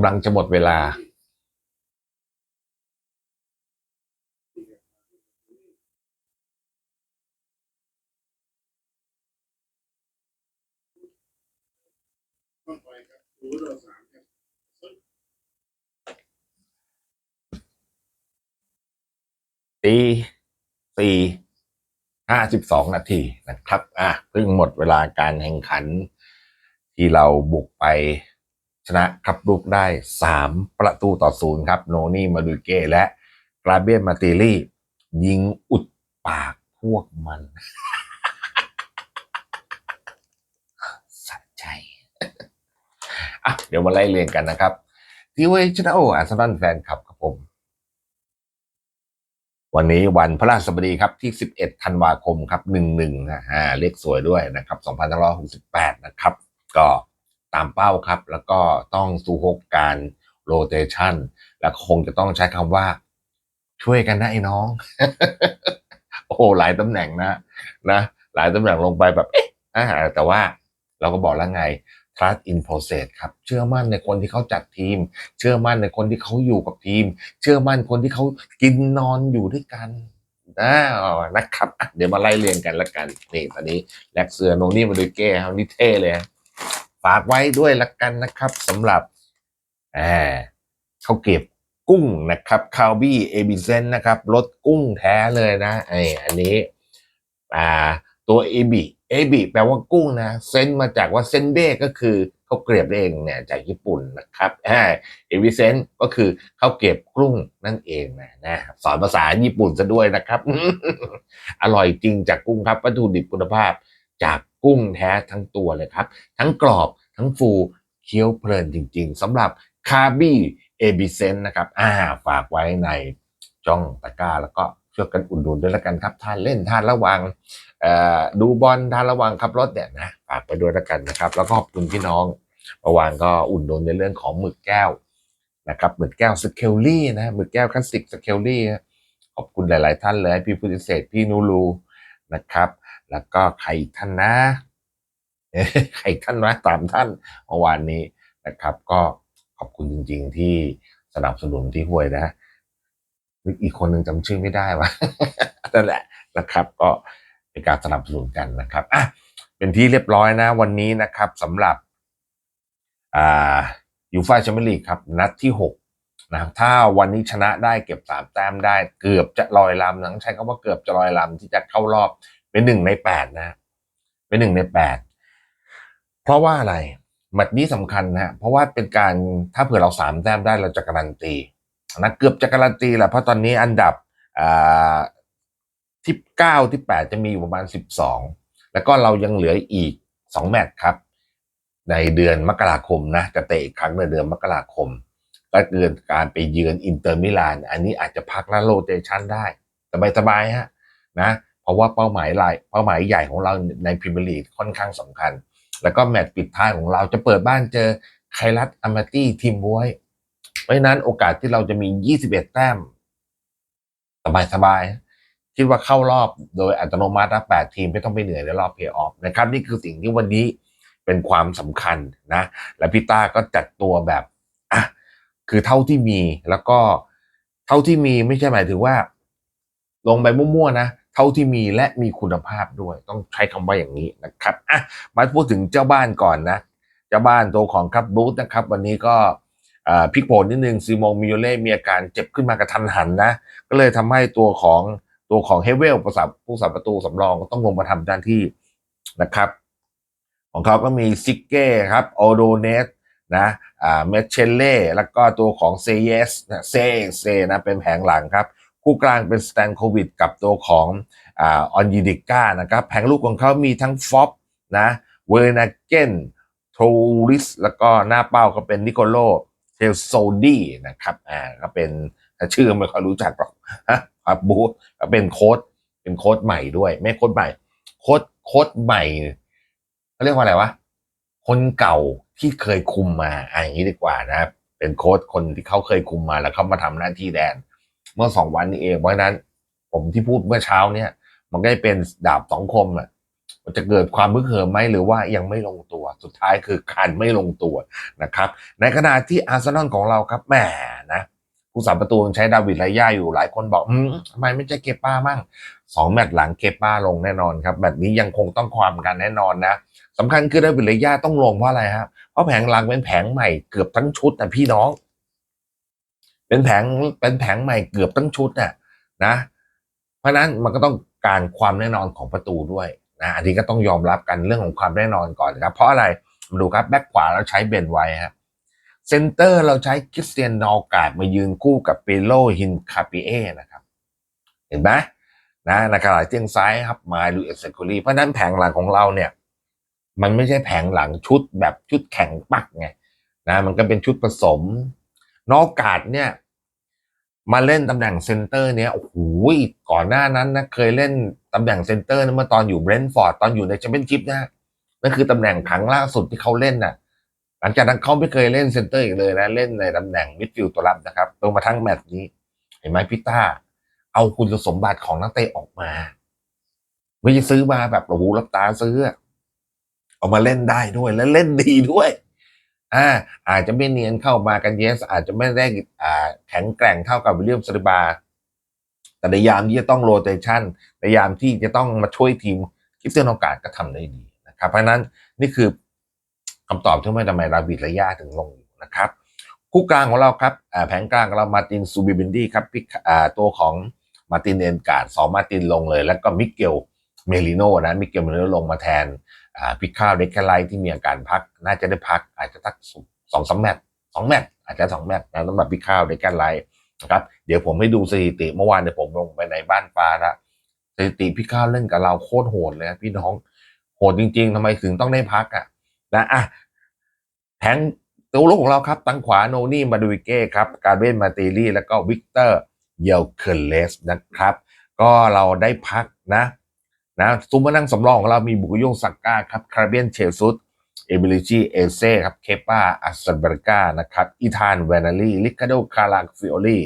ำลังจะหมดเวลา ตีสี่ห้าสิบสองนาทีนะครับ อะเพิ่งหมดเวลาการแข่งขันที่เราบุกไป ชนะครับลูกได้สามประตูต่อศูนย์ครับ โนนี่มาดูเก้และกราเบียนมาติลี่ ยิงอุดปากพวกมันสะใจอะเดี๋ยวมาไล่เรียงกันนะครับ ที่เวชนะโออาร์เซนอลแฟนคลับครับผม วันนี้วันพระราชบดีครับที่ 11 ธันวาคมครับ 11นะฮะเลขสวยด้วยนะครับ2568 นะครับ ก็ ตามเป้าครับ แล้วก็ต้องสู่หกการโรเตชันและคงจะต้องใช้คำว่า ช่วยกันนะไอ้น้อง โอ้หลายตำแหน่งนะนะหลายตำแหน่งลงไปแบบเอ๊ะแต่ว่าเราก็บอกแล้วไง trust in process ครับ เชื่อมั่นในคนที่เขาจัดทีม เชื่อมั่นในคนที่เขาอยู่กับทีม เชื่อมั่นคนที่เขากินนอนอยู่ด้วยกันนะนะครับ เดี๋ยวมาไล่เรียงกันละกัน นี่ตอนนี้แลกเสือโนนี่มาดูเก้ครับนี่เท่เลย ฝากไว้ด้วยละกันนะครับสำหรับแอบเขาวเก็บกุ้งนะครับคาวบี้เอบิเซนนะครับรสกุ้งแท้เลยนะไออันนี้อ่าตัวเอบิเอบิแปลว่ากุ้งนะเซนมาจากว่าเซนเบ้ก็คือข้าวเกรียบเองเนี่ยจากญี่ปุ่นนะครับอ่าเอบิเซนก็คือข้าวเกรียบกุ้งนั่นเองนะนะสอนภาษาญี่ปุ่นซะด้วยนะครับ อร่อยจริงจากกุ้งครับวัตถุดิบคุณภาพ จากกุ้งแท้ทั้งตัวเลยครับ ทั้งกรอบทั้งฟูเคี้ยวเพลินจริงๆสำหรับคาร์บี้เอบิเซนนะครับอ่าฝากไว้ในจ้องตะกร้าแล้วก็ช่วยกันอุดหนุนด้วยละกันครับทานเล่นทานระวังดูบอลทานระวังขับรถเนี่ยนะฝากไปด้วยล้วกันนะครับ แล้วก็ขอบคุณพี่น้องเมื่อวานก็อุ่นนนในเรื่องของหมึกแก้วนะครับหมึกแก้วสเคลลี่นะหมึกแก้วคลาสสิกสเคลลี่ขอบคุณหลาย ๆ ท่านเลย พี่พุทธิเศษพี่นูรูนะครับ แล้วก็ใครอีกท่านนะใครอีกท่านนะตามท่านเมื่อวานนี้นะครับ ก็ขอบคุณจริง ๆ ที่สนับสนุนที่ห่วยนะอีกคนหนึ่งจำชื่อไม่ได้วะนั่นแหละนะครับ ก็เป็นการสนับสนุนกันนะครับอะเป็นที่เรียบร้อยนะ วันนี้นะครับสำหรับอ่ายูฟ่าแชมเปี้ยนลีกครับ นัดที่หกนะถ้าวันนี้ชนะได้เก็บสามแต้มได้เกือบจะลอยลำต้องใช้คำว่าเกือบจะลอยลำที่จะเข้ารอบ เป็นหนึ่งในแปดนะเป็นหนึ่งในแปดเพราะว่าอะไรแมตช์นี้สำคัญนะเพราะว่าเป็นการถ้าเผื่อเราสามแต้มได้เราจะการันตีนะเกือบจะการันตีแหละเพราะตอนนี้อันดับที่เก้าที่แปดจะมีอยู่ประมาณสิบสองแล้วก็เรายังเหลืออีกสองแมตช์ครับ ในเดือนมกราคมนะจะเตะอีกครั้งในเดือนมกราคมก็เดือนการไปเยือนอินเตอร์มิลาน อันนี้อาจจะพักและโรเตชันได้สบายๆฮะนะ เพราะว่าเป้าหมายหลายเป้าหมายใหญ่ของเราในพรีเมียร์ลีกค่อนข้างสำคัญ แล้วก็แมตช์ปิดท้ายของเราจะเปิดบ้านเจอไครัตอามาตี้ทีมบวย เพราะนั้นโอกาสที่เราจะมี 21 แต้ม สบายๆคิดว่าเข้ารอบโดยอัตโนมัตินะแปดทีมไม่ต้องไปเหนื่อยในรอบเพย์ออฟนะครับ นี่คือสิ่งที่วันนี้เป็นความสำคัญนะ และพี่ต้าก็จัดตัวแบบอะคือเท่าที่มีแล้วก็เท่าที่มีไม่ใช่หมายถึงว่า ลงไปมั่วๆนะ เท่าที่มีและมีคุณภาพด้วย ต้องใช้คำว่าอย่างนี้นะครับอะมาพูดถึงเจ้าบ้านก่อนนะ เจ้าบ้านตัวของครับบรูธนะครับ วันนี้ก็พิกโผลนิดนึงซีโมงมิโยเล่มีอาการเจ็บขึ้นมากระทันหันนะ ก็เลยทำให้ตัวของตัวของเฮเวลประสาผู้สาประตูสำรองต้องลงมาทำหน้าที่นะครับ ของเขาก็มีซิกเก้ครับโอโดเนสนะอ่าเมเชเล่แล้วก็ตัวของเซเยสนะเซเซนะเป็นแผงหลังครับ คู่กลางเป็นสแตนโควิดกับตัวของออนยิดิก้านะครับแผงลูกของเขามีทั้งฟอบนะเวอร์นาเกนโทริสแล้วก็หน้าเป้าก็เป็นนิโคโลเทลโซดีนะครับอ่าก็เป็นถ้าชื่อไม่ค่อยรู้จักหรอกฮะบบูธก็เป็นโค้ดเป็นโค้ดใหม่ด้วย ไม่โค้ดใหม่ โค้ดโค้ดใหม่เขาเรียกว่าอะไรวะคนเก่าที่เคยคุมมาอะอย่างนี้ดีกว่านะครับเป็นโค้ดคนที่เขาเคยคุมมาแล้วเขามาทำหน้าที่แดน เมื่อสองวันนี้เองเพราะฉะนั้น ผมที่พูดเมื่อเช้าเนี่ยมันก็เป็นดาบสองคมอะจะเกิดความมึกเหิมไหมหรือว่ายังไม่ลงตัว สุดท้ายคือการไม่ลงตัวนะครับ ในขณะที่อาร์เซนอลของเราครับแหมนะผู้สาประตูใช้ดาวิดไลย่าอยู่หลายคนบอกอืมทำไมไม่ใช่เกป้ามั่งสองแมตช์หลังเกป้าลงแน่นอนครับแบบนี้ยังคงต้องความกันแน่นอนนะสำคัญคือดาวิดไลย่าต้องลงเพราะอะไรครับเพราะแผงหลังเป็นแผงใหม่เกือบทั้งชุดนะพี่น้อง เป็นแผงเป็นแผงใหม่เกือบทั้งชุดน่ะนะ เพราะนั้นมันก็ต้องการความแน่นอนของประตูด้วยนะอันนี้ก็ต้องยอมรับกันเรื่องของความแน่นอนก่อนนะครับ เพราะอะไรมาดูครับแบ็คขวาเราใช้เบนไว้ครับเซนเตอร์เราใช้คริสเตียนนอกาดมายืนคู่กับเปโลฮินคาปิเอนะครับ เห็นไหมนะในขณะเตียงซ้ายครับมาลูเอสเซคูลีเพราะฉะนั้นแผงหลังของเราเนี่ย มันไม่ใช่แผงหลังชุดแบบชุดแข็งปักไงนะมันก็เป็นชุดผสม นอกกาดเนี่ย มาเล่นตำแหน่งเซนเตอร์เนี้ยโอ้โหก่อนหน้านั้นนะเคยเล่นตำแหน่งเซนเตอร์นะเมื่อตอนอยู่เบรนท์ฟอร์ดตอนอยู่ในแชมเปี้ยนชิพนะนั่นคือตำแหน่งครั้งล่าสุดที่เขาเล่นน่ะ หลังจากนั้นเขาไม่เคยเล่นเซนเตอร์อีกเลยนะเล่นในตำแหน่งมิดฟิลด์ตัวรับนะครับตรงมาทั้งแมตช์นี้ เห็นไหมพิต้า เอาคุณสมบัติของนักเตะออกมาไม่ใช่ซื้อมาแบบโอ้โหรับตาซื้ออะเอามาเล่นได้ด้วยและเล่นดีด้วย อ่าอาจจะไม่เนียนเข้ามากันเยส อาจจะไม่ได้อ่าแข็งแกร่งเท่ากับวิลเลียมสลิบา แต่ในยามที่จะต้องโรเตชันในยามที่จะต้องมาช่วยทีมคริสเตียนโอกาสก็ทำได้ดีนะครับ เพราะนั้นนี่คือคำตอบที่ว่าทำไมราบิดระยะถึงลงอยู่นะครับ คู่กลางของเราครับแผงกลางของเรามาตินซูบิบินดี้ครับพิกตัวของมาตินเอนการ์ดสองมาตินลงเลย แล้วก็มิเกลเมลิโนนะมิเกลเมลิโนลงมาแทน อ่าพิค่าเดคแคไลที่มีอาการพัก น่าจะได้พักอาจจะสักสองสามแมตช์สองแมตช์อาจจะสองแมตช์นะสำหรับพิค่าวเดคแคไลนะครับเดี๋ยวผมให้ดูสถิติเมื่อวานเดี๋ยผมลงไปในบ้านฟ้าละสถิติพิค่าวเล่นกับเราโคตรโหดเลยพี่น้องโหดจริง ๆทำไมถึงต้องได้พักอะนะอะแผงตัวลูกของเราครับตั้งขวาโนนี่มาดูวิเก้ครับการเวนมาเตลี่แล้วก็วิกเตอร์เยลเคเลสนะครับ ก็เราได้พักนะ นะซูมานั่งสำรองของเรามีบุกโยงสักก้าครับคาร์เบียนเชลซุสเอเบลิจีเอเซ่ครับเคปาอัสเบรกานะครับอีธานเวนาลีลิคาโดคาราฟิโอลี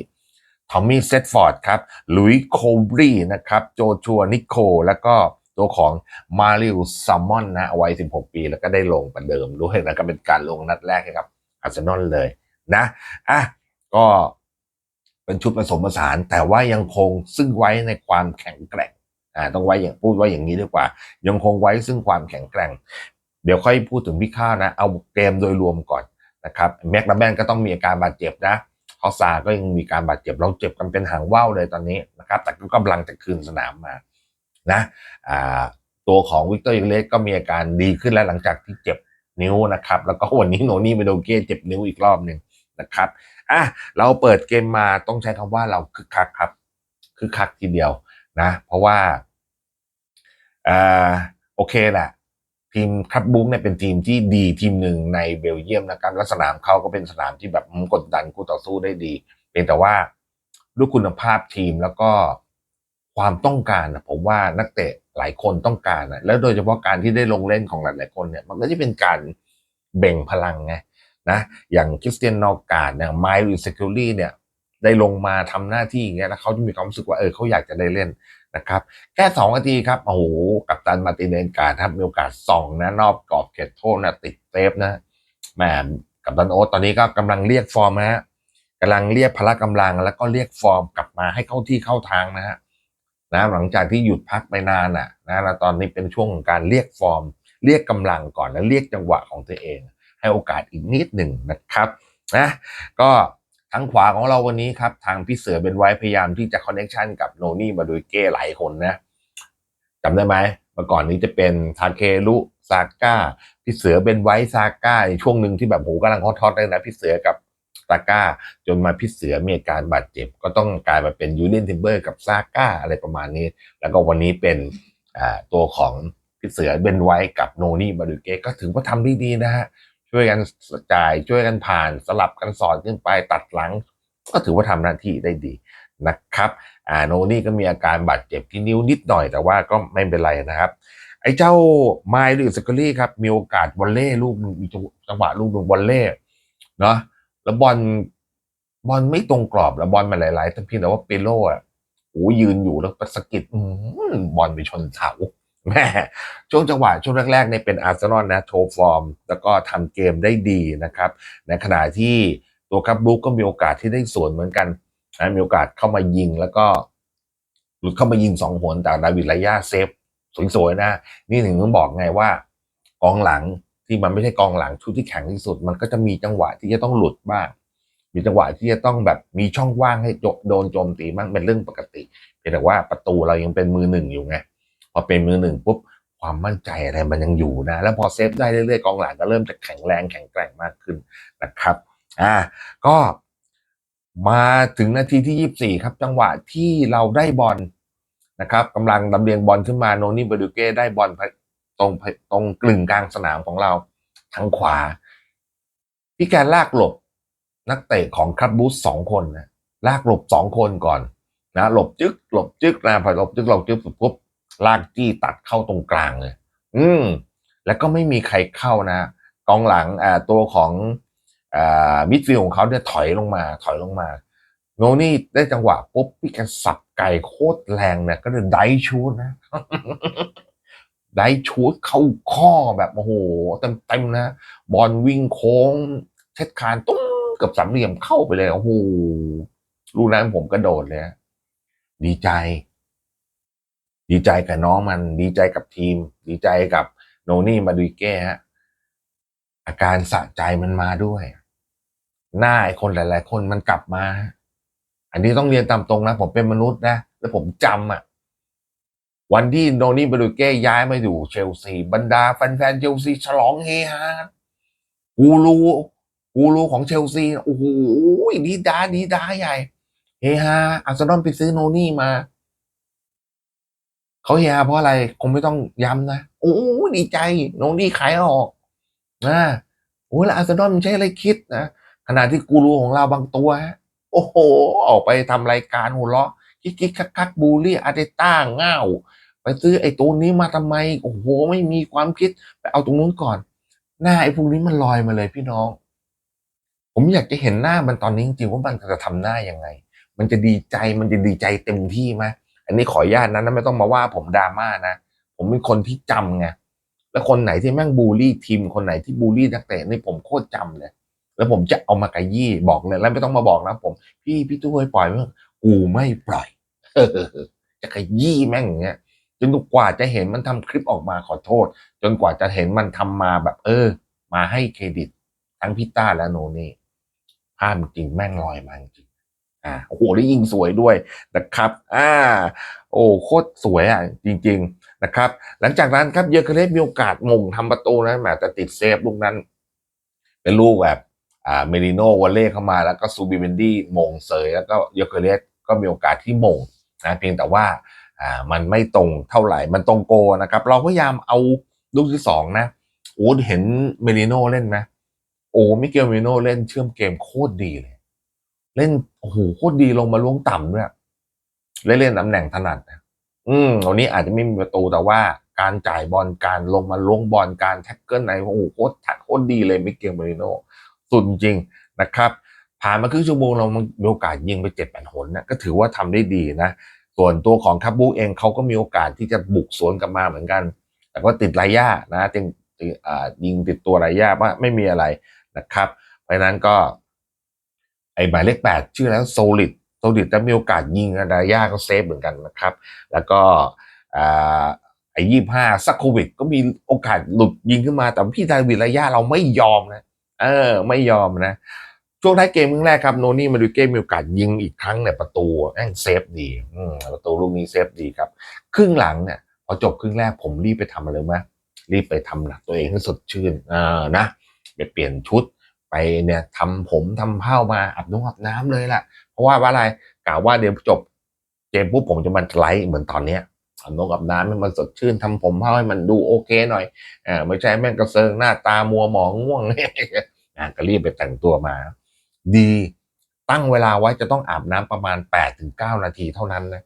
ทอมมี่เซตฟอร์ดครับลุยโคบรีนะครับโจชัวนิโคแล้วก็ตัวของมาริลซัมมอนนะวัย 16 ปี แล้วก็ได้ลงประเดิมด้วยนะก็เป็นการลงนัดแรกให้กับอาร์เซนอลเลยนะอะก็เป็นชุดผสมผสาน แต่ว่ายังคงซึ่งไว้ในความแข็งแกร่ง อ่าต้องไว้อย่างพูดไว้อย่างนี้ดีกว่า ยังคงไว้ซึ่งความแข็งแกร่ง เดี๋ยวค่อยพูดถึงพี่ข้าวนะ เอาเกมโดยรวมก่อนนะครับแม็กลาแมนก็ต้องมีอาการบาดเจ็บนะฮอซาก็ยังมีการบาดเจ็บเราเจ็บกันเป็นหางว่าวเลยตอนนี้นะครับแต่ก็กำลังจะคืนสนามมานะอ่าตัวของวิกเตอร์ยังเล็กก็มีอาการดีขึ้นแล้วหลังจากที่เจ็บนิ้วนะครับแล้วก็วันนี้โนนี่เมโดเก้เจ็บนิ้วอีกรอบหนึ่งนะครับอะเราเปิดเกมมาต้องใช้คำว่าเราคึกคักครับคึกคักทีเดียว นะ เพราะว่าอ่าโอเคแหละทีมคัตบุ๊กเนี่ยเป็นทีมที่ดีทีมหนึ่งในเบลเยียมนะครับและสนามเขาก็เป็นสนามที่แบบกดดันคู่ต่อสู้ได้ดีเพียงแต่ว่าด้วยคุณภาพทีมแล้วก็ความต้องการนะผมว่านักเตะหลายคนต้องการนะแล้วโดยเฉพาะการที่ได้ลงเล่นของหลายๆคนเนี่ย มันก็จะเป็นการเบ่งพลังไงนะอย่างคริสเตียนนอการ์ดเนี่ยไมล์ซิคิลลี่เนี่ย ได้ลงมาทำหน้าที่อย่างเงี้ยแล้วเขาจะมีความรู้สึกว่าเออเขาอยากจะได้เล่นนะครับแค่สองนาทีครับโอ้โหกับตันมาติเนนการครับมีโอกาสส่องนะนอกกรอบเขตโทษนะติดเซฟนะแหมกับตันโอ๊ตตอนนี้ก็กำลังเรียกฟอร์มนะฮะกำลังเรียกพละกำลังแล้วก็เรียกฟอร์มกลับมาให้เข้าที่เข้าทางนะฮะนะหลังจากที่หยุดพักไปนานอะนะแล้วตอนนี้เป็นช่วงของการเรียกฟอร์ม เรียกกำลังก่อนแล้วเรียกจังหวะของตัวเอง ให้โอกาสอีกนิดหนึ่งนะครับนะก็ ทางขวาของเราวันนี้ครับ ทางพี่เสือเป็นไว้พยายามที่จะคอนเน c ชันกับโนนี่มาโดยเก้หลายคนนะจำได้ไหมเมื่อก่อนนี้จะเป็นทาเครุซาก้าพี่เสือเป็นไว้ซาก้าในช่วงหนึ่งที่แบบโหกำลังฮอตๆเลยนะพี่เสือกับซาก้าจนมาพี่เสือมีอาการบาดเจ็บ ก็ต้องกลายมาเป็นยูเลียนทิมเบอร์กับซาก้าอะไรประมาณนี้ แล้วก็วันนี้เป็นตัวของพี่เสือเบนไว้กับโนนี่มาดูเก้ก็ถือว่าทำได้ดีนะฮะ ช่วยกันจ่ายช่วยกันผ่านสลับกันสอดขึ้นไปตัดหลัง ก็ถือว่าทำหน้าที่ได้ดีนะครับอ่าโนนี่ก็มีอาการบาดเจ็บที่นิ้วนิดหน่อยแต่ว่าก็ไม่เป็นไรนะครับไอ้เจ้าไมล์หรือสกอรี่ครับ มีโอกาสบอลเล่ลูกหนึ่งมีจังหวะลูกหนึ่งบอลเล่เนาะแล้วบอลบอลไม่ตรงกรอบแล้วบอลมาหลายๆแต่เพียงแต่ว่าเปโลอะโอ้ยืนอยู่แล้วสะกิดบอลไปชนเสา แม่ช่วงจังหวะช่วงแรกๆเนี่ยเป็นอาร์เซนอลนะโชว์ฟอร์ม แล้วก็ทำเกมได้ดีนะครับ ในขณะที่ตัวครับบรูคก็มีโอกาสที่ได้สวนเหมือนกันนะมีโอกาสเข้ามายิงแล้วก็หลุดเข้ามายิงสองหนแต่ดาวิดไลยาเซฟสวยๆนะ นี่ถึงต้องบอกไงว่ากองหลังที่มันไม่ใช่กองหลังชุดที่แข็งที่สุด มันก็จะมีจังหวะที่จะต้องหลุดบ้าง มีจังหวะที่จะต้องแบบมีช่องว่างให้โดนโจมตีบ้างเป็นเรื่องปกติเพียงแต่ว่าประตูเรายังเป็นมือหนึ่งอยู่ไง พอเป็นมือหนึ่งปุ๊บความมั่นใจอะไรมันยังอยู่นะ แล้วพอเซฟได้เรื่อยๆกองหลังก็เริ่มจะแข็งแรงแข็งแกร่งมากขึ้นนะครับอ่าก็มาถึงนาทีที่ 24 ครับ จังหวะที่เราได้บอลนะครับกำลังดำเลียงบอลขึ้นมาโนนี่บาดูเก้ได้บอลตรงตรงกลึงกลางสนามของเราทางขวาพี่แกลากหลบนักเตะของคัตบูสสองคนนะลากหลบสองคนก่อนนะหลบจึ๊กหลบจึ๊กนะพอหลบจึ๊กหลบจึ๊กปุ๊บ ลากจี้ตัดเข้าตรงกลางเลย อืม แล้วก็ไม่มีใครเข้านะกองหลังอ่าตัวของอ่ามิดฟิลด์ของเขาเนี่ยถอยลงมา ถอยลงมา โนนี่ได้จังหวะปุ๊บพี่แกสับไก่โคตรแรงเนี่ยก็เลยไดชูดนะไดชูดเข้าข้อแบบโอ้โหเต็มๆนะ บอลวิ่งโค้ง เช็ดคานตุ้งกับสามเหลี่ยมเข้าไปเลย โอ้โหลูกนั้นผมกระโดดเลยดีใจ ดีใจกับน้องมันดีใจกับทีม ดีใจกับโนนี่มาดุยเก้ฮะอาการสะใจมันมาด้วย หน้าไอ้คนหลาย ๆ คนมันกลับมา อันนี้ต้องเรียนตามตรงนะผมเป็นมนุษย์นะแล้วผมจำอะวันที่โนนี่บาดูเก้ย้ายมาอยู่เชลซีบรรดาแฟนๆเชลซีฉลองเฮฮากูรูกูรูของเชลซีโอ้โหดีดาดีดาใหญ่ เฮฮาอาร์เซนอลไปซื้อโนนี่มา เขาเฮฮาเพราะอะไรคงไม่ต้องย้ำนะโอ้ดีใจโนนี่ขายออกนะโอ้แล้วอาร์เซนอลมันใช้อะไรคิดนะขณะที่กูรูของเราบางตัวฮะโอ้โห ออกไปทำรายการหัวเราะคิกคิกคักคักบูลลี่อาร์เตต้าเง่าไปซื้อไอ้ตัวนี้มาทำไม โอ้โห ไม่มีความคิดไปเอาตรงนู้นก่อน หน้าไอ้พวกนี้มันลอยมาเลยพี่น้อง ผมอยากจะเห็นหน้ามันตอนนี้จริงๆว่ามันจะทำหน้ายังไง มันจะดีใจมันจะดีใจเต็มที่ไหม อันนี้ขออนุญาตนะไม่ต้องมาว่าผมดราม่านะ ผมเป็นคนที่จำไงแล้วคนไหนที่แม่งบูลลี่ทีมคนไหนที่บูลลี่นักเตะนี่ผมโคตรจำเลย แล้วผมจะเอามากระยี่บอกเลยแล้วไม่ต้องมาบอกนะผม พี่พี่ตุ้ยปล่อยมั้งกูไม่ปล่อยจะขยี้แม่งอย่างเงี้ยจนกว่าจะเห็นมันทำคลิปออกมาขอโทษ จนกว่าจะเห็นมันทำมาแบบ เออ มาให้เครดิต ทั้งพิต้าและโนนี่ภาพจริงแม่งลอยมาจริง อ่าโอ้โหได้ยิงสวยด้วยนะครับอ่าโอ้โคตรสวยอะจริง ๆนะครับ หลังจากนั้นครับเยอร์เคเลสมีโอกาสมงทำประตูนะแหมแต่ติดเซฟลูกนั้น เป็นลูกแบบอ่าเมริโนวอลเล่เข้ามาแล้วก็ซูบิเบนดี้มงเสยแล้วก็เยอร์เคเลสก็มีโอกาสที่มงนะเพียงแต่ว่าอ่ามันไม่ตรงเท่าไหร่มันตรงโกนะครับ เราพยายามเอาลูกที่สองนะโอ้เห็นเมริโนเล่นไหมโอ้มิเกลเมริโนเล่นเชื่อมเกมโคตรดีเลย เล่นโอ้โหโคตรดีลงมาล้วงต่ำด้วยเล่นเล่นตำแหน่งถนัดอืมวันนี้อาจจะไม่มีประตูแต่ว่า การจ่ายบอลการลงมาล้วงบอลการแท็กเกิลไหนโอ้โหโคตรถัดโคตรดีเลยมิเกลเมริโนสุดจริงนะครับ ผ่านมาครึ่งชั่วโมงเรามีโอกาสยิงไปเจ็ดแปดหนนะก็ถือว่าทำได้ดีนะส่วนตัวของคับบูเองเขาก็มีโอกาสที่จะบุกสวนกลับมาเหมือนกัน แต่ก็ติดไรย่านะติดยิงติดตัวไรย่าว่าไม่มีอะไรนะครับ เพราะนั้นก็ หมายเลขแปดชื่อแล้วโซลิดโซลิดจะมีโอกาสยิงไรย่าก็เซฟเหมือนกันนะครับ แล้วก็ไอ้ยี่ห้าซักโควิด ก็มีโอกาสหลุดยิงขึ้นมา แต่พี่ดาวิดไรย่าเราไม่ยอมนะ เออ ไม่ยอมนะ ช่วงท้ายเกมครึ่งแรกครับ โนนี่มาดูเกมมีโอกาสยิงอีกครั้งเนี่ยประตูแม่งเซฟดีประตูลูกนี้เซฟดีครับ ครึ่งหลังเนี่ยพอจบครึ่งแรกผมรีบไปทำอะไรไหมรีบไปทำหนักตัวเองให้สดชื่นอ่านะไปเปลี่ยนชุด ไปเนี่ยทำผมทำเผ้ามาอาบน้ำอาบน้ำเลยแหละเพราะว่าว่าอะไรกล่าวว่าเดี๋ยวจบเกมปุ๊บผมจะมันไลฟ์เหมือนตอนเนี้ยอาบน้ำอาบน้ำให้มันสดชื่นทำผมเผ้าให้มันดูโอเคหน่อยอ่าไม่ใช่แม่งกระเซิงหน้าตามัวหมองง่วงอ่าก็รีบไปแต่งตัวมา ดีตั้งเวลาไว้จะต้องอาบน้ำประมาณแปดถึงเก้านาทีเท่านั้นนะ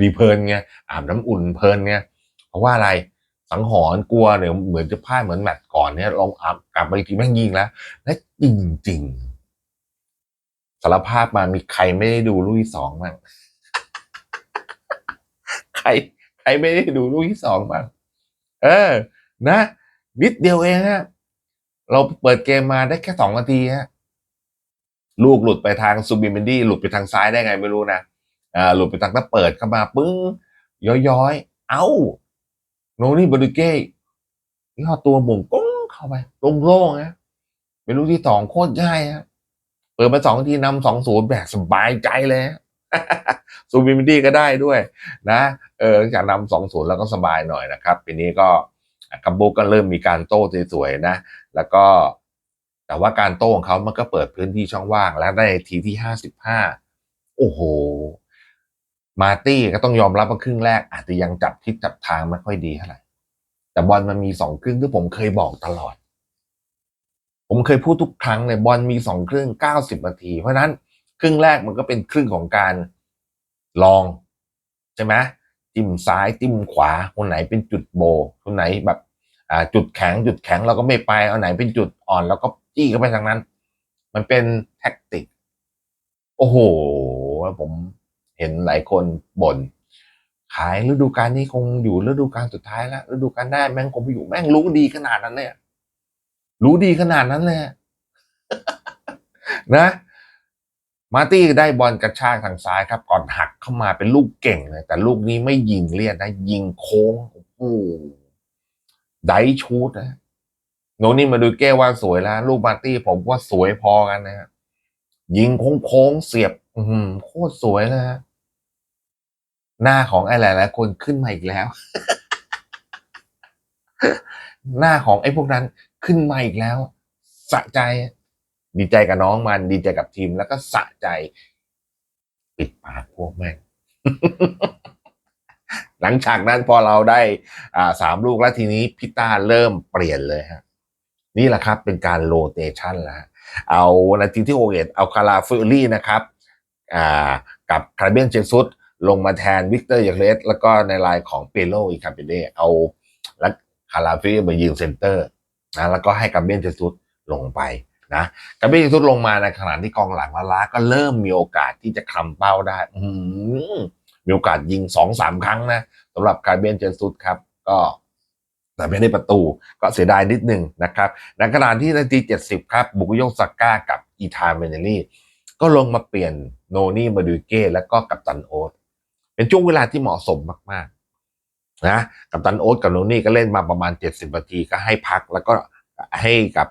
ดีเพลินไงอาบน้ำอุ่นเพลินไงเพราะว่าอะไร สังหรณ์กลัวเนี่ยเหมือนจะพลาดเหมือนแมตช์ก่อนเนี่ยลองอาบกลับไปทีแม่งยิงแล้วและจริงๆสารภาพมามีใครไม่ได้ดูลูกที่สองมั้งใคร ใครไม่ได้ดูลูกที่สองบ้างเออ นะนิดเดียวเองฮะเราเปิดเกมมาได้แค่สองนาทีฮะลูกหลุดไปทางซูบิมินดี้หลุดไปทางซ้ายได้ไงไม่รู้นะอ่าหลุดไปทางถ้าเปิดเข้ามาปึ้งย้อยๆ เอ้า โนนี่บริเก้ยอดตัวหม่งก้งเข้าไปโล่งๆนะเป็นลูกที่สองโคตรง่ายฮะเปิดมาสองทีนำสองศูนย์แบบสบายใจเลยซูบิมินดี้ก็ได้ด้วย นะเออจากนำสองศูนย์แล้วก็สบายหน่อยนะครับปีนี้ก็กัมโบก็เริ่มมีการโต้สวยๆนะ แล้วก็ แต่ว่าการโต้ของเขามันก็เปิดพื้นที่ช่องว่าง แล้วได้ทีที่ห้าสิบห้าโอ้โห มาตี้ก็ต้องยอมรับว่าครึ่งแรก อาจจะยังจับทิศจับทางไม่ค่อยดีเท่าไหร่แต่บอลมันมีสองครึ่งที่ผมเคยบอกตลอด ผมเคยพูดทุกครั้งเลยบอลมีสองครึ่งเก้าสิบนาที เพราะนั้นครึ่งแรกมันก็เป็นครึ่งของการลองใช่ไหมจิ้มซ้ายจิ้มขวาคนไหนเป็นจุดโบคนไหนแบบจุดแข็งจุดแข็งเราก็ไม่ไปเอาไหนเป็นจุดอ่อนเราก็จี้เข้าไปทางนั้น มันเป็นแท็กติก โอ้โหผม เห็นหลายคนบ่นขายฤดูกาลนี้คงอยู่ฤดูกาลสุดท้ายแล้วฤดูกาลหน้าแม่งคงไปอยู่แม่งรู้ดีขนาดนั้นเลยรู้ดีขนาดนั้นเลยนะ มาตี้ได้บอลกระชากทางซ้ายครับ ก่อนหักเข้ามาเป็นลูกเก่งเลย แต่ลูกนี้ไม่ยิงเลียดนะ ยิงโค้งโอ้โหไดชูดนะโนนี่มาดูแก้ว่าสวยแล้ว ลูกมาตี้ผมว่าสวยพอกันนะยิงโค้งๆเสียบ อือโคตรสวยเลยฮะ หน้าของไอ้หลายๆคนขึ้นมาอีกแล้ว หน้าของไอ้พวกนั้นขึ้นมาอีกแล้วสะใจ ดีใจกับน้องมัน ดีใจกับทีมแล้วก็สะใจ ปิดปากพวกแม่งหลังจากนั้นพอเราได้อ่าสามลูกแล้วทีนี้พิต้าเริ่มเปลี่ยนเลยฮะ นี่แหละครับเป็นการโรเตชันแล้วเอานาทีที่โอเอเอาคาราฟิลี่นะครับอ่ากับคาร์เบนเจซุส ลงมาแทนวิกเตอร์ยาเลสแล้วก็ในลายของเปโลอีคาเปเดเอาแล้วคาราฟิมายืนเซนเตอร์นะแล้วก็ให้คาร์เบนเจซุสลงไปนะคาร์เบนเจซุสลงมาในขณะที่กองหลังละล้าก็เริ่มมีโอกาสที่จะคลำเป้าได้ อืมีโอกาสยิงสองสามครั้งนะสำหรับคาร์เบนเจซุสครับ ก็แต่ไม่ได้ประตูก็เสียดายนิดหนึ่งนะครับในขณะที่นาทีเจ็ดสิบครับ บุกยกซักก้ากับอีธานเมเนลี่ก็ลงมาเปลี่ยนโนนี่มาดูเก้แล้วก็กัปตันโอ๊ต เป็นช่วงเวลาที่เหมาะสมมากๆนะกัปตันโอ๊ตกับโนนี่ก็เล่นมาประมาณ 70นาทีก็ให้พักแล้วก็ให้กับ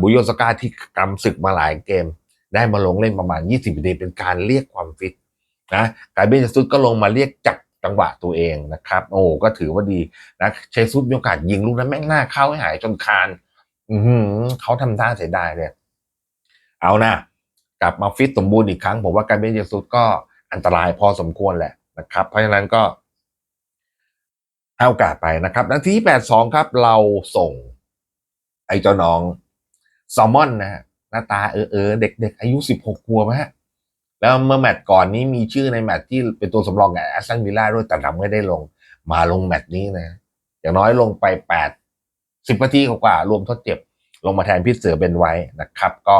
บุโยสกาที่กำศึกมาหลายเกม ได้มาลงเล่นประมาณ 20นาทีเป็นการเรียกความฟิตนะกายเบนเชซุสก็ลงมาเรียกจับจังหวะตัวเองนะครับ โอ้ก็ถือว่าดีนะเชซุสมีโอกาสยิงลูกนั้นแม่งหน้าเข้าให้หายจนคาน อืเขาทำท่าเสียดายเลยเอานะกลับมาฟิตสมบูรณ์อีกครั้ง ผมว่าการเบนเยซุสก็อันตรายพอสมควรแหละ นะครับ เพราะฉะนั้นก็ให้โอกาสไปนะครับนาทีที่แปดสองครับ เราส่ง ไอ้เจ้าน้องแซลมอนนะฮะหน้าตาเออเออเด็ก ๆ อายุสิบหกขวบฮะแล้วเมื่อแมตช์ก่อนนี้มีชื่อในแมตช์ที่เป็นตัวสำรองกับแอสตันวิลล่าด้วยแต่ทำไม่ได้ลง มาลงแมตช์นี้นะ อย่างน้อยลงไปแปดสิบนาทีกว่า รวมทดเจ็บ ลงมาแทนพี่เสือเป็นไว้นะครับ ก็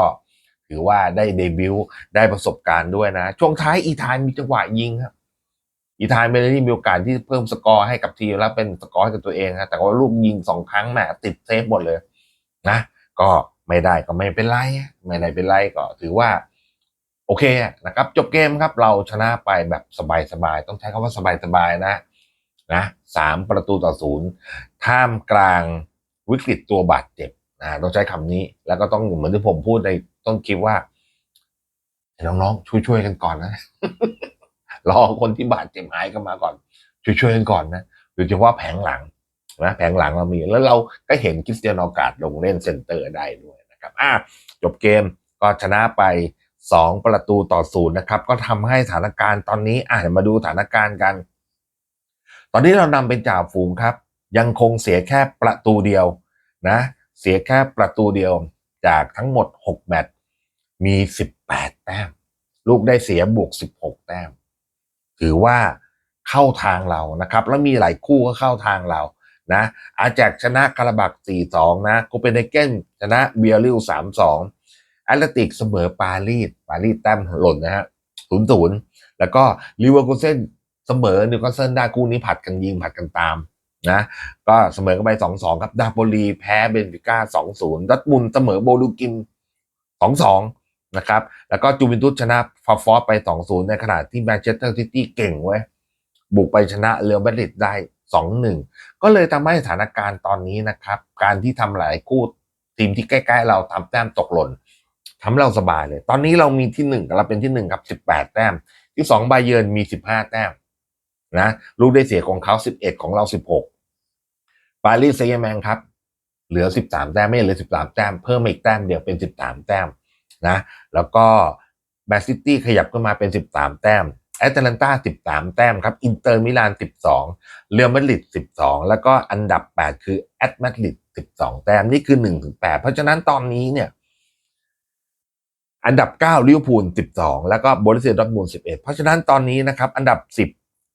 ถือว่าได้เดบิวต์ได้ประสบการณ์ด้วยนะ ช่วงท้ายอีธานมีจังหวะยิงครับ อีธานเมเลนี่มีโอกาสที่เพิ่มสกอร์ให้กับทีมแล้วเป็นสกอร์ให้กับตัวเองครับแต่ว่าลูกยิงสองครั้งแหมติดเซฟหมดเลยนะ ก็ไม่ได้ก็ไม่เป็นไรไม่ได้เป็นไรก็ถือว่า โอเคนะครับ จบเกมครับเราชนะไปแบบสบายๆต้องใช้คำว่าสบายๆนะนะสามประตูต่อศูนย์ท่ามกลางวิกฤตตัวบาดเจ็บนะต้องใช้คำนี้แล้วก็ต้องเหมือนที่ผมพูดในต้นคลิปว่าน้องๆช่วยๆกันก่อนนะ รอคนที่บาดเจ็บหายกันมาก่อน ช่วยๆกันก่อนนะโดยเฉพาะแผงหลังนะแผงหลังเรามี แล้วเราก็เห็นคริสเตียโนอกาสลงเล่นเซนเตอร์ได้ด้วยนะครับอะจบเกมก็ชนะไป 2 ประตูต่อศูนย์นะครับ ก็ทำให้สถานการณ์ตอนนี้อะเดี๋ยวมาดูสถานการณ์กัน ตอนนี้เรานำเป็นจ่าฝูงครับ ยังคงเสียแค่ประตูเดียวนะ เสียแค่ประตูเดียวจากทั้งหมด 6 แมตช์มี 18 แต้ม ลูกได้เสียบวก 16 แต้ม ถือว่าเข้าทางเรานะครับแล้วมีหลายคู่ก็เข้าทางเรานะอาแจกชนะคาราบัก 4-2 นะโคเปนเฮเกนชนะเบียริล3-2แอตเลติกเสมอปารีสปารีสแต้มหล่นนะฮะ0-0 แล้วก็ลิเวอร์คูลเซนเสมอนิวคาสเซิลได้คู่นี้ผัดกันยิงผัดกันตามนะก็เสมอกันไปสองสองครับดาโปลีแพ้เบนฟิก้าสองศูนย์ดัตมุนเสมอโบลูกินสองสอง นะครับ แล้วก็จูเวนตุสชนะฟาฟอสไปสองศูนย์ในขณะที่แมนเชสเตอร์ซิตี้เก่งเว้ย บุกไปชนะเรอัลมาดริดได้สองหนึ่งก็เลยทำให้สถานการณ์ตอนนี้นะครับ การที่ทำหลายคู่ทีมที่ใกล้ๆ เราทำแต้มตกหล่นทำเราสบายเลย ตอนนี้เรามีที่หนึ่งเราเป็นที่หนึ่งครับสิบแปดแต้ม ที่สองบาเยิร์นมีสิบห้าแต้มนะลูกได้เสียของเขาสิบเอ็ดของเราสิบหกปารีสเซย์แมงครับ เหลือสิบสามแต้มไม่เหลือสิบสามแต้ม เพิ่มอีกแต้มเดียวเป็นสิบสามแต้ม นะแล้วก็แมนซิตี้ขยับขึ้นมาเป็นสิบสามแต้มแอตแลนตาสิบสามแต้มครับอินเตอร์มิลานสิบสองเรอัลมาดริดสิบสองแล้วก็อันดับแปดคือแอตมาดริดสิบสองแต้มนี่คือหนึ่งถึงแปดเพราะฉะนั้นตอนนี้เนี่ยอันดับ9ลิเวอร์พูล 12 แล้วก็บริเซียดอร์ทมูล 11 เพราะฉะนั้นตอนนี้นะครับอันดับ 10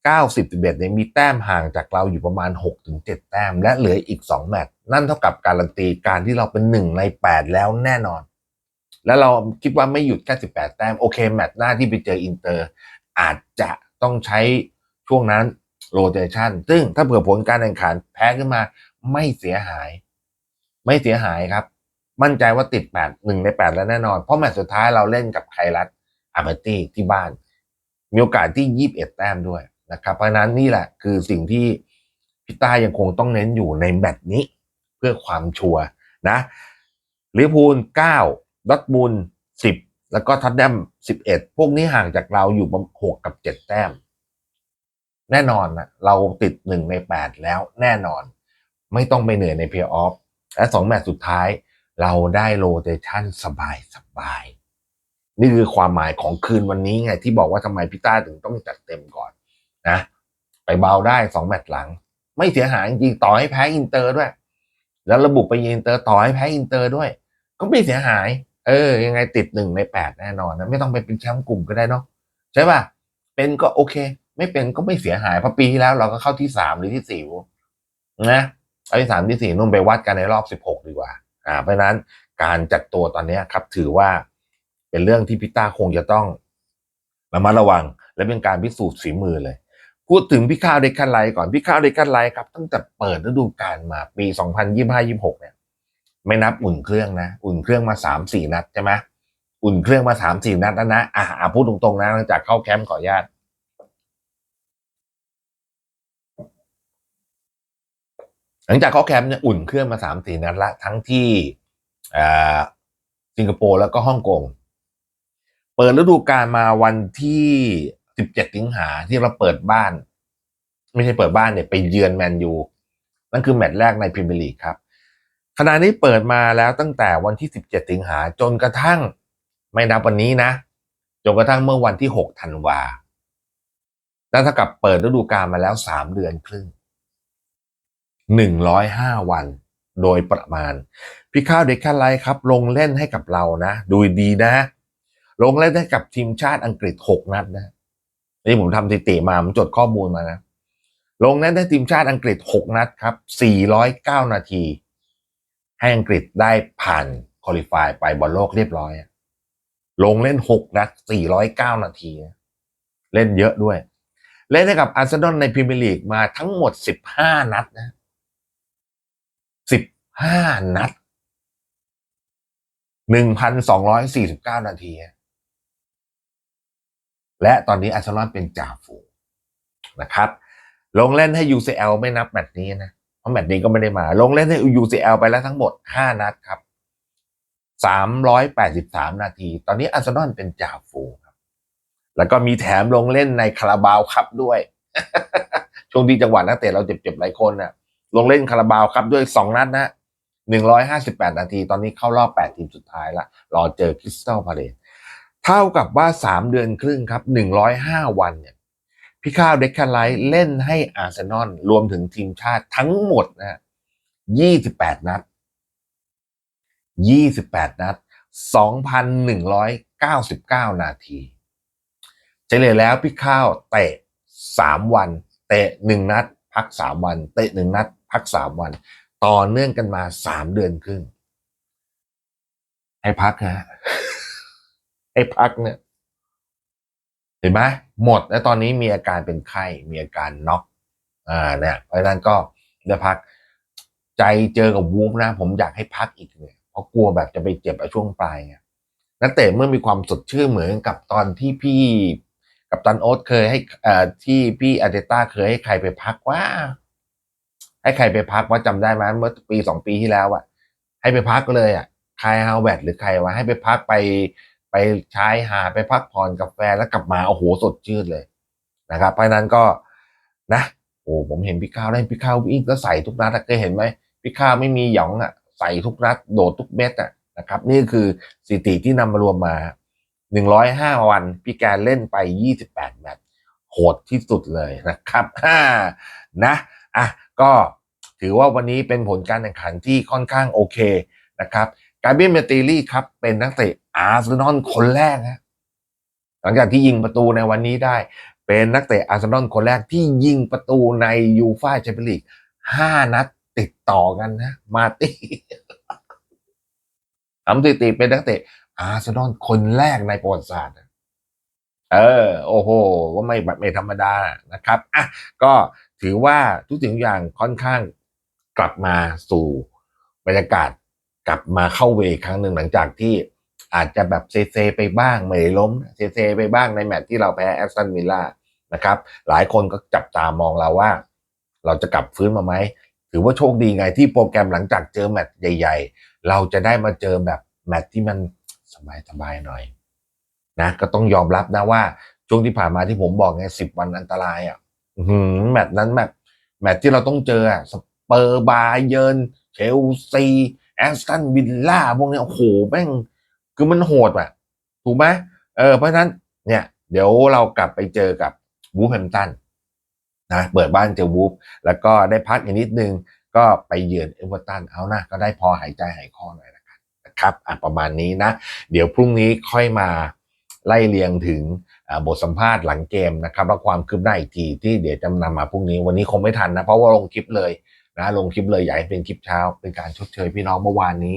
9 10 11เนี่ยมีแต้มห่างจากเราอยู่ประมาณ6ถึง7แต้ม และเหลืออีก 2 แมตช์นั่นเท่ากับการันตีการที่เราเป็น 1 ใน 8 แล้วแน่นอน แล้วเราคิดว่าไม่หยุดแค่18 แต้ม โอเค แมตช์หน้าที่ไปเจออินเตอร์ อาจจะต้องใช้ช่วงนั้นโรเตชันซึ่งถ้าเผื่อผลการแข่งขันแพ้ขึ้นมาไม่เสียหาย ไม่เสียหายครับ มั่นใจว่าติดแปดหนึ่งในแปดแล้วแน่นอน เพราะแมตช์สุดท้ายเราเล่นกับไครัตอาร์เบตี้ที่บ้าน มีโอกาสที่ยี่บเอ็ดแต้มด้วยนะครับ เพราะนั้นนี่แหละคือสิ่งที่พี่ต้ายังคงต้องเน้นอยู่ในแมตช์นี้ เพื่อความชัวร์นะลิเวอร์พูลเก้า ดอทมูลสิบแล้วก็ทัตแนมสิบเอ็ดพวกนี้ห่างจากเราอยู่ประมาณหกกับเจ็ดแต้ม แน่นอนนะเราติดหนึ่งในแปดแล้วแน่นอน ไม่ต้องไปเหนื่อยในเพย์ออฟและสองแมตช์สุดท้ายเราได้โรเตชันสบายสบายนี่คือความหมายของคืนวันนี้ไง ที่บอกว่าทำไมพี่ต้าถึงต้องจัดเต็มก่อนนะ ไปเบาได้สองแมตช์หลัง ไม่เสียหายจริงต่อให้แพ้อินเตอร์ด้วย แล้วระบุไปยิงอินเตอร์ต่อให้แพ้อินเตอร์ด้วย ก็ไม่เสียหาย เออ ยังไงติดหนึ่งในแปดแน่นอนนะไม่ต้องไปเป็นแชมป์กลุ่มก็ได้เนาะใช่ป่ะเป็นก็โอเค ไม่เป็นก็ไม่เสียหายเพราะปีที่แล้วเราก็เข้าที่สามหรือที่สี่นะเอาที่สามที่สี่นุ่นไปวัดกันในรอบสิบหกดีกว่า อ่า เพราะฉะนั้นการจัดตัวตอนนี้ครับ ถือว่าเป็นเรื่องที่พิต้าคงจะต้องระมัดระวัง และเป็นการพิสูจน์ฝีมือเลย พูดถึงพี่ข้าวเด็กคันไลก่อนพี่ข้าวเด็กคันไลครับ ตั้งแต่เปิดฤดูกาลมาปี 2025-26 เนี่ย ไม่นับอุ่นเครื่องนะ อุ่นเครื่องมาสามสี่นัดใช่ไหมอุ่นเครื่องมาสามสี่นัดแล้วนะอะอะพูดตรงๆนะหลังจากเข้าแคมป์ขออนุญาตหลังจากเข้าแคมป์เนี่ยอุ่นเครื่องมาสามสี่นัดละทั้งที่สิงคโปร์แล้วก็ฮ่องกงเปิดฤดูกาลมาวันที่สิบเจ็ดสิงหาที่เราเปิดบ้าน ไม่ใช่เปิดบ้านเนี่ยไปเยือนแมนยูนั่นคือแมตช์แรกในพรีเมียร์ลีกครับ ขณะนี้เปิดมาแล้วตั้งแต่วันที่สิบเจ็ดสิงหาจนกระทั่งไม่นับวันนี้นะจนกระทั่งเมื่อวันที่หกธันวานั่นเท่ากับเปิดฤดูกาลมาแล้วสามเดือนครึ่งหนึ่งร้อยห้าวันโดยประมาณ พี่ข้าวเด็กคันไลครับ ลงเล่นให้กับเรานะ ดูดีนะ ลงเล่นให้กับทีมชาติอังกฤษหกนัดนะ นี่ผมทำสถิติมา ผมจดข้อมูลมานะ ลงเล่นให้ทีมชาติอังกฤษหกนัดครับสี่ร้อยเก้านาที ให้อังกฤษได้ผ่านคอลิฟายไปบอลโลกเรียบร้อย ลงเล่นหกนัดสี่ร้อยเก้านาที เล่นเยอะด้วย เล่นให้กับอาร์เซนอลในพรีเมียร์ลีกมาทั้งหมดสิบห้านัดนะสิบห้านัดหนึ่งพันสองร้อยสี่สิบเก้านาที และตอนนี้อาร์เซนอลเป็นจ่าฝูงนะครับ ลงเล่นให้ UCL ไม่นับแมตช์นี้นะ ราะแมตช์นี้ก็ไม่ได้มา ลงเล่นให้ UCL ไปแล้วทั้งหมดห้านัดครับสามร้อยแปดสิบสามนาที ตอนนี้อาร์เซนอลเป็นจ่าฝูงครับ แล้วก็มีแถมลงเล่นในคาราบาวครับด้วย ช่วงที่จังหวะนักเตะเราเจ็บๆหลายคนน่ะ ลงเล่นคาราบาวครับด้วยสองนัดนะหนึ่งร้อยห้าสิบแปดนาที ตอนนี้เข้ารอบแปดทีมสุดท้ายละ รอเจอคริสตัลพาเลตเท่ากับว่าสามเดือนครึ่งครับหนึ่งร้อยห้าวันเนี่ย พี่ข้าวเด็กแคไลท์เล่นให้อาร์เซนอลรวมถึงทีมชาติทั้งหมดนะยี่สิบแปดนัดยี่สิบแปดนัดสองพันหนึ่งร้อยเก้าสิบเก้านาทีเฉลี่ยแล้วพี่ข้าวเตะสามวัน เตะหนึ่งนัด พักสามวัน เตะหนึ่งนัด พักสามวัน ต่อเนื่องกันมาสามเดือนครึ่งให้พักนะฮะให้พักเนี่ย เห็นไหมหมดแล้วตอนนี้มีอาการเป็นไข้มีอาการน็อกอ่าเนี่ยเพราะฉะนั้นก็เดี๋ยวพักใจเจอกับวูฟนะ ผมอยากให้พักอีกเนี่ยเพราะกลัวแบบจะไปเจ็บช่วงปลายไงนักเตะเมื่อมีความสดชื่นเหมือนกับตอนที่พี่กับตันโอ๊ตเคยให้เอ่อที่พี่อาร์เตต้าเคยให้ใครไปพักว่า ให้ใครไปพักว่าจำได้ไหมเมื่อปีสองปีที่แล้วอะให้ไปพักเลยอะใคายฮาวเวดหรือใครวะให้ไปพักไป ไปชายหาดไปพักผ่อนกับแฟนแล้วกลับมาโอ้โหสดชื่นเลยนะครับ เพราะนั้นก็นะโอ้ผมเห็นพี่ข้าวได้พี่ข้าววิ่งก็ใส่ทุกนัดเคยเห็นไหมพี่ข้าวไม่มีหยองอะใส่ทุกนัดโดดทุกเม็ดอะนะครับ นี่คือสถิติที่นำมารวมมา 105 วัน พี่แกเล่นไป 28 แมตช์โหดที่สุดเลยนะครับนะอะก็ถือว่าวันนี้เป็นผลการแข่งขันที่ค่อนข้างโอเคนะครับการเบียนเมติลี่ครับเป็นนักเตะ อาร์เซนอลคนแรกนะหลังจากที่ยิงประตูในวันนี้ได้ เป็นนักเตะอาร์เซนอลคนแรกที่ยิงประตูในยูฟ่าแชมเปี้ยนลีกห้านัดติดต่อกันนะ มาตี้ทำสถิติเป็นนักเตะอาร์เซนอลคนแรกในประวัติศาสตร์เออ โอ้โหก็ไม่ไม่ธรรมดานะครับอะก็ถือว่าทุกสิ่งทุกอย่างค่อนข้างกลับมาสู่บรรยากาศกลับมาเข้าเวครั้งหนึ่งหลังจากที่ อาจจะแบบเซเซไปบ้างไม่ล้มเซเซไปบ้างในแมตช์ที่เราแพ้แอสตันวิลล่านะครับหลายคนก็จับตามองเราว่า เราจะกลับฟื้นมาไหมถือว่าโชคดีไงที่โปรแกรมหลังจากเจอแมตช์ใหญ่ ๆ เราจะได้มาเจอแบบแมตช์ที่มันสบายๆหน่อยนะก็ต้องยอมรับนะว่าช่วงที่ผ่านมาที่ผมบอกไงสิบวันอันตรายอะหือแมตช์นั้นแมตช์แมตช์ที่เราต้องเจออะสเปอร์บาเยิร์นเชลซีแอสตันวิลล่าพวกนี้โอ้โหแม่ง คือมันโหดอะถูกไหมเออเพราะฉะนั้นเนี่ย เดี๋ยวเรากลับไปเจอกับวูฟแฮมตันนะเปิดบ้านเจอวูฟแล้วก็ได้พักอีกนิดนึง ก็ไปเยือนเอเวอร์ตันเอานะก็ได้พอหายใจหายคอหน่อยนะครับอะประมาณนี้นะ เดี๋ยวพรุ่งนี้ค่อยมาไล่เรียงถึงบทสัมภาษณ์หลังเกมนะครับและความคืบหน้าอีกทีที่เดี๋ยวจะนำมาพรุ่งนี้วันนี้คงไม่ทันนะ เพราะว่าลงคลิปเลยนะลงคลิปเลยอยากให้เป็นคลิปเช้าเป็นการชดเชยพี่น้องเมื่อวานนี้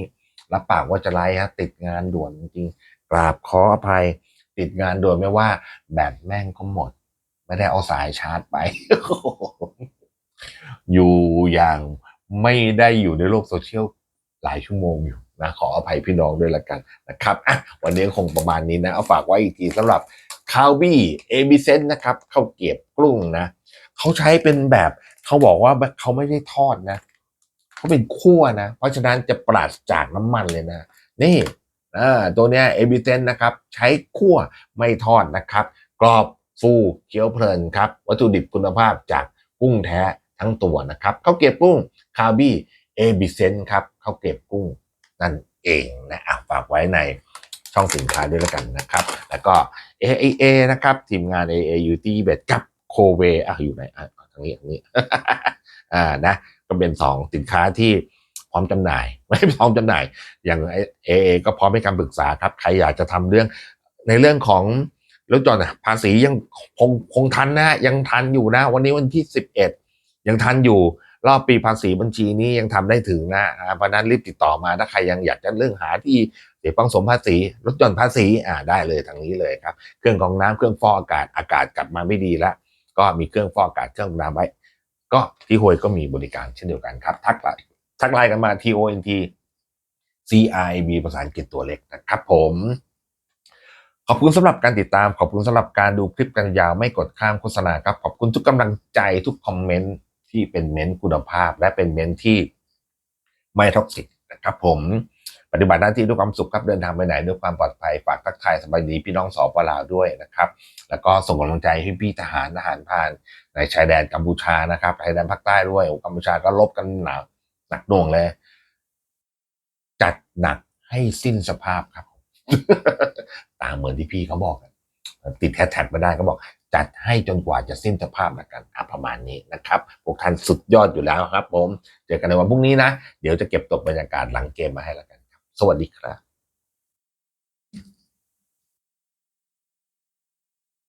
รับปากว่าจะไลฟ์ฮะติดงานด่วนจริงกราบขออภัย ติดงานด่วนไม่ว่า แบตแม่งก็หมด ไม่ได้เอาสายชาร์จไป อยู่อย่างไม่ได้อยู่ในโลกโซเชียลหลายชั่วโมงอยู่นะขออภัยพี่น้องด้วยละกันนะครับอะวันนี้คงประมาณนี้นะ เอาฝากไว้อีกทีสำหรับคาวบี้เอบิเซนนะครับข้าวเกรียบกรุ้งนะเขาใช้เป็นแบบ เขาบอกว่าเขาไม่ได้ทอดนะ เขาเป็นคั่วนะ เพราะฉะนั้นจะปราศจากน้ำมันเลยนะ นี่ตัวเนี้ยเอบิเซนนะครับใช้คั่วไม่ทอดนะครับ กรอบฟูเคี้ยวเพลินครับ วัตถุดิบคุณภาพจากกุ้งแท้ทั้งตัวนะครับข้าวเกรียบกุ้งคาบี้เอบิเซนครับข้าวเกรียบกุ้งนั่นเองนะอะฝากไว้ในช่องสินค้าด้วยแล้วกันนะครับ แล้วก็ AIA นะครับ ทีมงาน AA อยู่ที่เบสกับโคเวอะอยู่ไหนอะทางนี้ทางนี้อ่านะ ก็เป็นสองสินค้าที่พร้อมจำหน่าย ไม่พร้อมจำหน่าย อย่างเอเอก็พร้อมให้คำปรึกษาครับ ใครอยากจะทำเรื่องในเรื่องของรถจอดอะภาษียังคงคงทันนะยังทันอยู่นะ วันนี้วันที่สิบเอ็ดยังทันอยู่รอบปีภาษีบัญชีนี้ยังทำได้ถึงนะเพราะนั้นรีบติดต่อมาถ้าใครยังอยากจะเรื่องหาที่เสียปังสมภาษีลดหย่อนภาษีอ่าได้เลยทางนี้เลยครับ เครื่องกรองน้ำเครื่องฟอกอากาศอากาศกลับมาไม่ดีแล้วก็มีเครื่องฟอกอากาศเครื่องกรองน้ำไว้ ก็ที่ห้วยก็มีบริการเช่นเดียวกันครับ ทักไลน์ทักไลน์กันมา T O N T C I B ภาษาอังกฤษตัวเล็กนะครับผมขอบคุณสำหรับการติดตาม ขอบคุณสำหรับการดูคลิปกันยาวไม่กดข้ามโฆษณาครับ ขอบคุณทุกกำลังใจทุกคอมเมนต์ที่เป็นเมนต์คุณภาพ และเป็นเมนต์ที่ไม่ท็อกซิกนะครับผม ปฏิบัติหน้าที่ด้วยความสุขครับเดินทางไปไหนด้วยความปลอดภัยฝากทักทายสบายดีพี่น้องสปลาวด้วยนะครับ แล้วก็ส่งกำลังใจให้พี่ทหารทหารผ่านในชายแดนกัมพูชานะครับชายแดนภาคใต้ด้วยกัมพูชาก็ลบกันหนักหนักหน่วงเลย จัดหนักให้สิ้นสภาพครับ ตามเหมือนที่พี่เขาบอกติดแฮชแท็กมาได้ก็บอก จัดให้จนกว่าจะสิ้นสภาพละกันอประมาณนี้นะครับ พวกท่านสุดยอดอยู่แล้วครับ ผม เจอกันในวันพรุ่งนี้นะ เดี๋ยวจะเก็บตกบรรยากาศหลังเกมมาให้ละกัน สวัสดีครับ